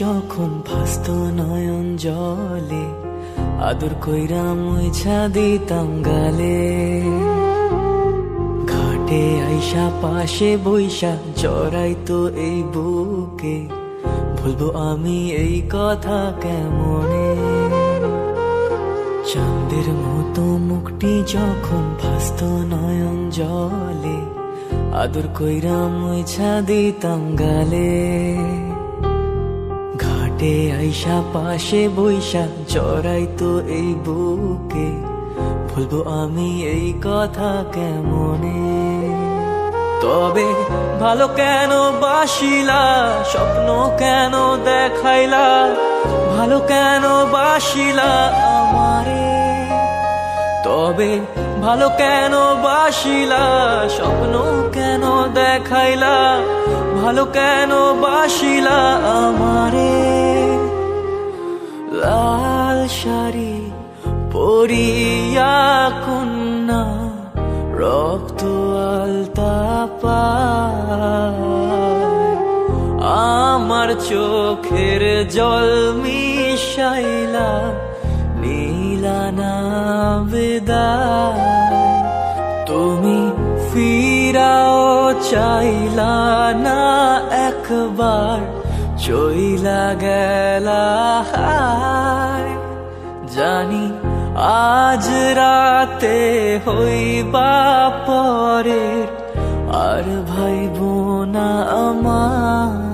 যখন ভাস্ত নয়ন জলে, আদর কইরা মুইছা দিতাম গালে। ঘাটে আইসা, পাশে বৈশা জড়াই তো এই বুকে। বলব আমি এই কথা কেমনে? চাঁদের মতো মুখটি যখন ভাস্ত নয়ন জলে, আদর কইরা মুইছা দিতাম গালে। ঘাটে আইসা পাশে বৈশা জড়াই তো এই বুকে। ভুলবো আমি এই কথা কেমনে? তবে ভালো কেন বাসিলা, স্বপ্ন কেন দেখাইলা? ভালো কেন বাসিলা আমারে? তবে ভালো কেন বাসিলা, স্বপ্ন কেন দেখাইলা? ভালো কেন বাসিলা আমারে? লাল শাড়ি পরিয়া কন্যা, রক্ত আলতা আমার চোখের জল মিশাইলা নীলানা বেদায়, তুমি ফিরাও চাইলা না একবার, চইলা গেলা। জানি আজ রাতে হইবা পরের, আর ভাইব না আমার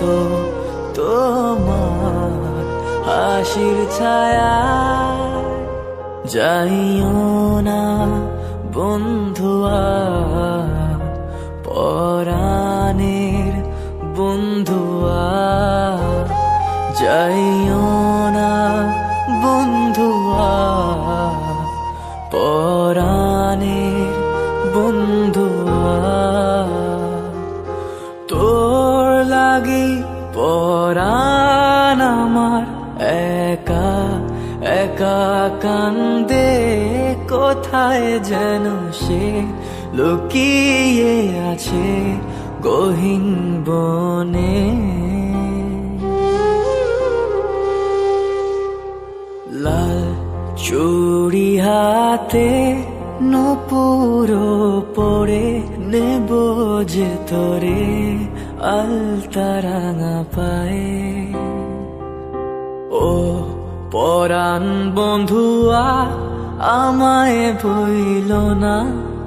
যেত তোমার হাসির ছায়া। যাইও না বন্ধুয়া পরাণের বন্ধুয়া যাইও না বন্ধুয়া পরাণের তোর লাগি পরাণ আমার। একা একা কান্দে কোথায় যেন সে লুকিয়ে আছে গহীন বনে। লাল চুড়ি হাতে নপুর পড়ে নেব যে তোরে। আলতারাঙা পায়ে। ও পরাণ বন্ধুয়া, আমায় ভইল না,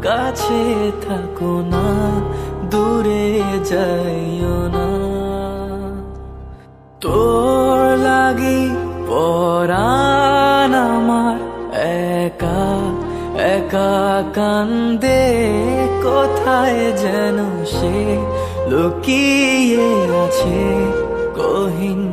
কাছে থাকো না, দূরে যাইও না। তোর লাগি পরাণ আমার, একা একা কান্দে, কোথায় যেন সে লুকিয়ে আছে কহিন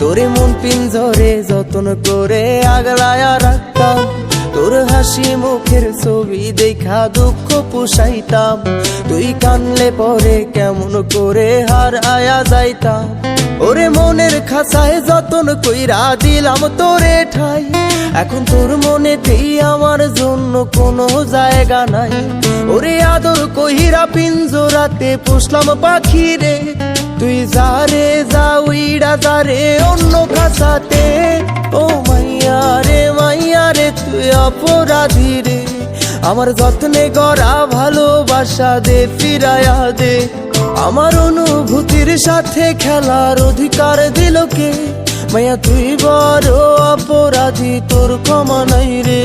তোরে মন পিঞ্জরে যতন করে আগলায়া রাখতাম। তোর হাসি মুখের ছবি দেখা দুঃখ পোষাইতাম। তুই কানলে পরে কেমন করে হার আয়া যাইতাম। ওরে মনের খাসায় যতন কইরা দিলাম তোরে ঠাই। এখন তোর মনে মনেতেই আমার জন্য কোনো জায়গা নাই। ওরে আদর কহিরা পিঞ্জরাতে পুষলাম পাখি রে তুই যারে যা উইড়া যারে, অন্য খাসাতে ও মাইয়া রে মাইয়া রে, তুই অপরাধী রে। আমার যত্নে গড়া ভালোবাসা দে ফিরায়া দে। আমার অনুভূতির সাথে খেলার অধিকার দিল কে? মাইয়া, তুই বড় অপরাধী, তোর ক্ষমা নাই রে।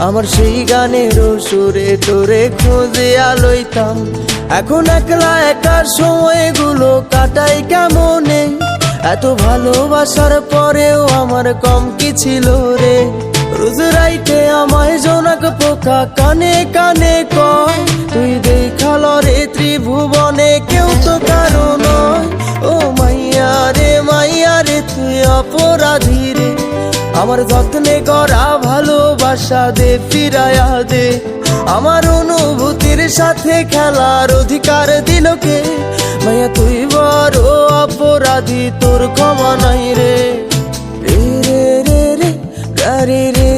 আমার সেই গানের সুরে তোরে খুঁজিয়া লইতাম এখন একলা একা সময়গুলো কাটাই কেমনে? এত ভালোবাসার পরেও আমার কম কি ছিল রে? রোজ রাইতে আমায় জোনাক পোকা কানে কানে কয়, তুই দেখাল রে ত্রিভুবনে আমার যত্নে করা ভালোবাসা দে ফিরায়া দে আমার অনুভূতির সাথে খেলার অধিকার দিল কে মাইয়া তুই বড় অপরাধী তোর ক্ষমা নাই রা রে রে রে রে রে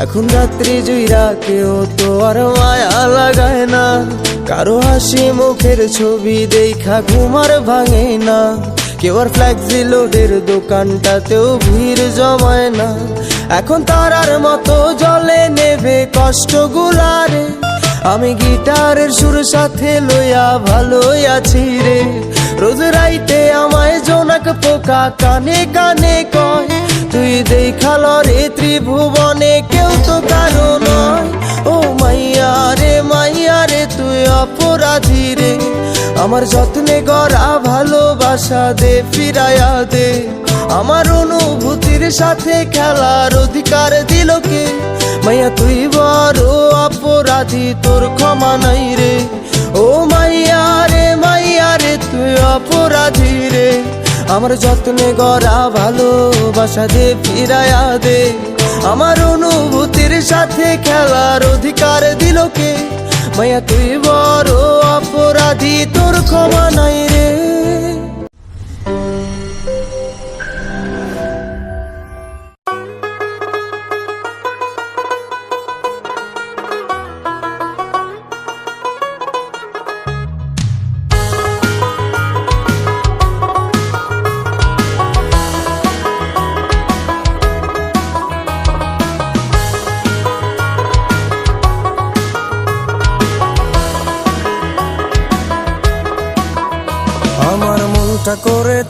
এখন রাত্রি জুইরা কেউ তো আর মায়া লাগায় না। কারও হাসি মুখের ছবি দেখা ঘুমার ভাঙে না। কেউ আর ফ্ল্যাক্সি লোডের দোকানটাতেও ভিড় জমায় না। এখন তারার মতো জলে নেবে কষ্ট গুলারে আমি গিটারের সুর সাথে লইয়া ভালোই আছি রে। রোজ রাইতে আমায় জোনাক পোকা কানে কানে কয় তুই দেখাল রে ত্রিভুবনে, কেউ তো কারও নয়। ও মাইয়া রে মাইয়া রে, তুই অপরাধী রে। আমার যত্নে গড়া ভালোবাসা দে ফিরায়া দে। আমার অনুভূতির সাথে খেলার অধিকার দিল কে? মাইয়া, তুই বড় অপরাধী, তোর ক্ষমা নাই রে। ও মাইয়া রে মাইয়া রে, তুই অপরাধী রে। আমার যত্নে গড়া ভালোবাসা দে ফিরায়া দে। আমার অনুভূতির সাথে খেলার অধিকার দিল কে? মায়া, তুই বড় অপরাধী, তোর ক্ষমা নাই রে।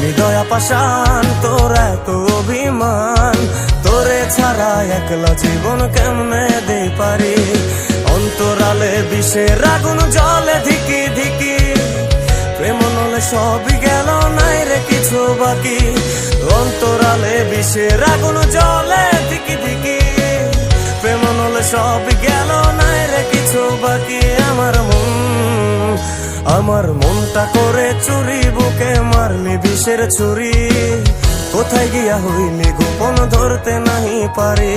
হৃদয়া পাশান তোর এত অভিমান। তোরে ছাড়া একলা জীবন কেমনে দে পারি? অন্তরালে বিষের আগুন জলে ধিকি ধিকি প্রেম নলে সবই গেল, নাই রে কিছু বাকি। অন্তরালে বিষের আগুন জলে ধিকি ধিকি প্রেম নলে সবই গেল, নাই রে কিছু বাকি। আমার আমার মনটা করে চুরি, বুকে মারলি বিষের ছুরি। কোথায় গিয়া হইলি, গোপন ধরতে নাহি পারি।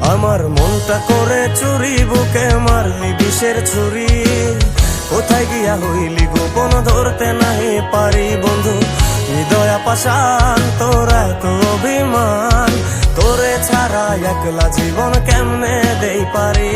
আমার মনটা করে চুরি, বুকে মারলি বিষের ছুরি। কোথায় গিয়া হইলি গোপন ধরতে নাহি পারি, বন্ধু? হৃদয়া পাশান তোর এত অভিমান। তোরে ছাড়া একলা জীবন কেমনে দেই পারি?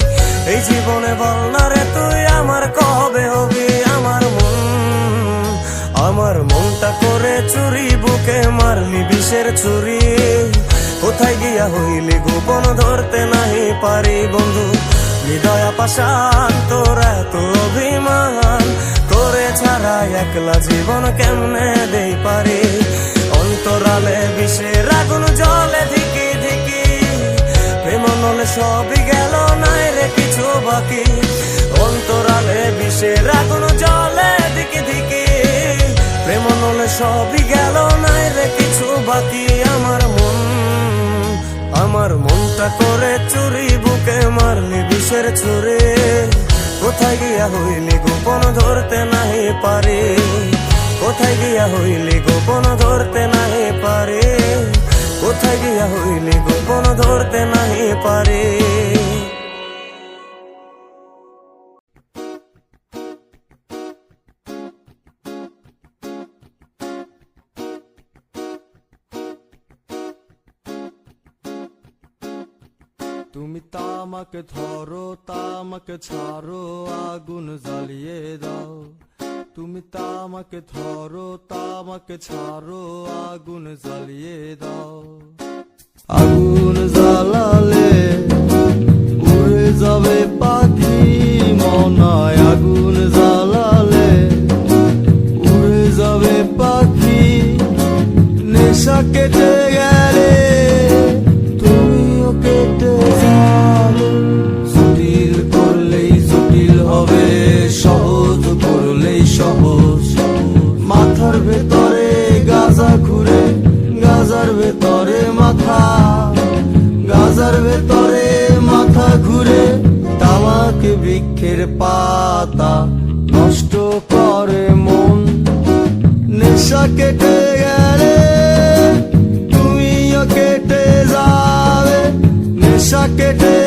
এই জীবনে বল না তুই আমার কবে হবি? আমার মন, আমার মনটা করে চুরি, বুকে মারলি বিষের চুরি কোথায় গিয়া হইলি গোপন ধরতে নাহি পারি বন্ধু? হৃদয়া পাশান তোর এত অভিমান। তোরে ছাড়া একলা জীবন কেমনে দেই পারি? অন্তরালে বিষের আগুন জলে ধিকি নলে সবই গেল, নাই রে কিছু বাকি। অন্তরালে বিষের আগুন জলে দিকে দিকে। প্রেম নলে সবই গেল, নাই রে কিছু বাকি। আমার মন, আমার মনটা করে চুরি বুকে মারলি বিষের ছুরে। কোথায় গিয়া হইলি গোপন ধরতে নাহি পারি। কোথায় গিয়া হইলি গোপন ধরতে নাহি পারি। কোথায় গিয়া হইলি? গোপন ধরতে নাহি পারে। তুমি তামাকে ধরো, তামাকে ছাড়ো, আগুন জ্বালিয়ে দাও। তুমি তামাকে ধরো, তামাকে ছাড়ো, আগুন জ্বালিয়ে দাও। আগুন জ্বালালে উড়ে যাবে পাখি মনায়। আগুন জ্বালালে উড়ে যাবে পাখি, নেশা কেটে good.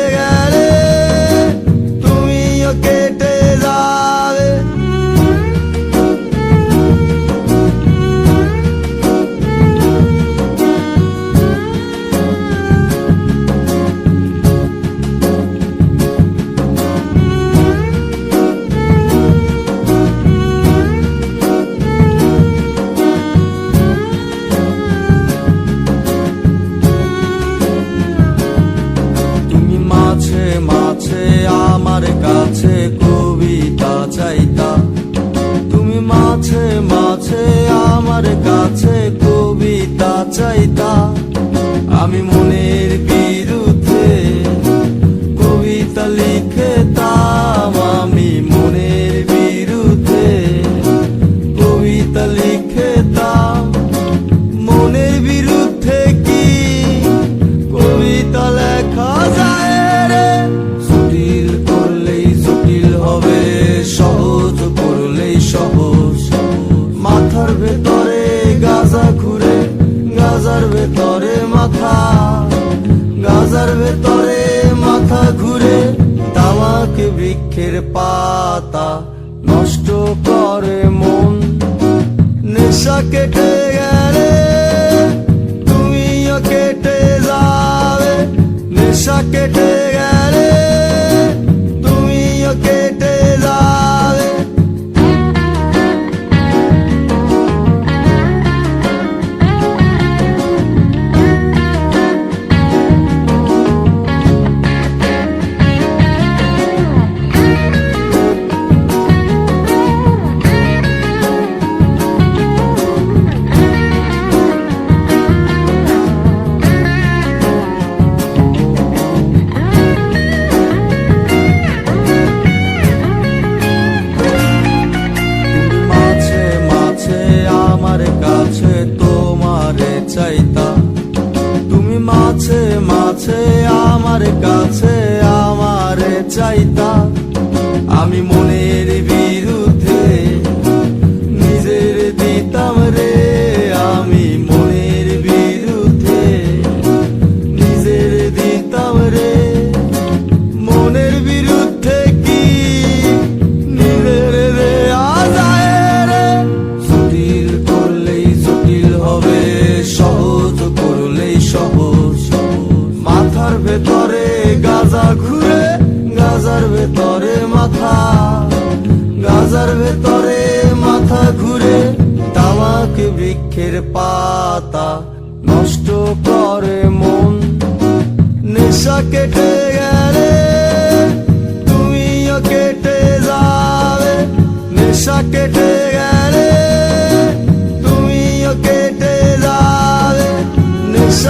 চাইতা আমি মনের চোখের পাতা নষ্ট করে মন। নেশা কেটে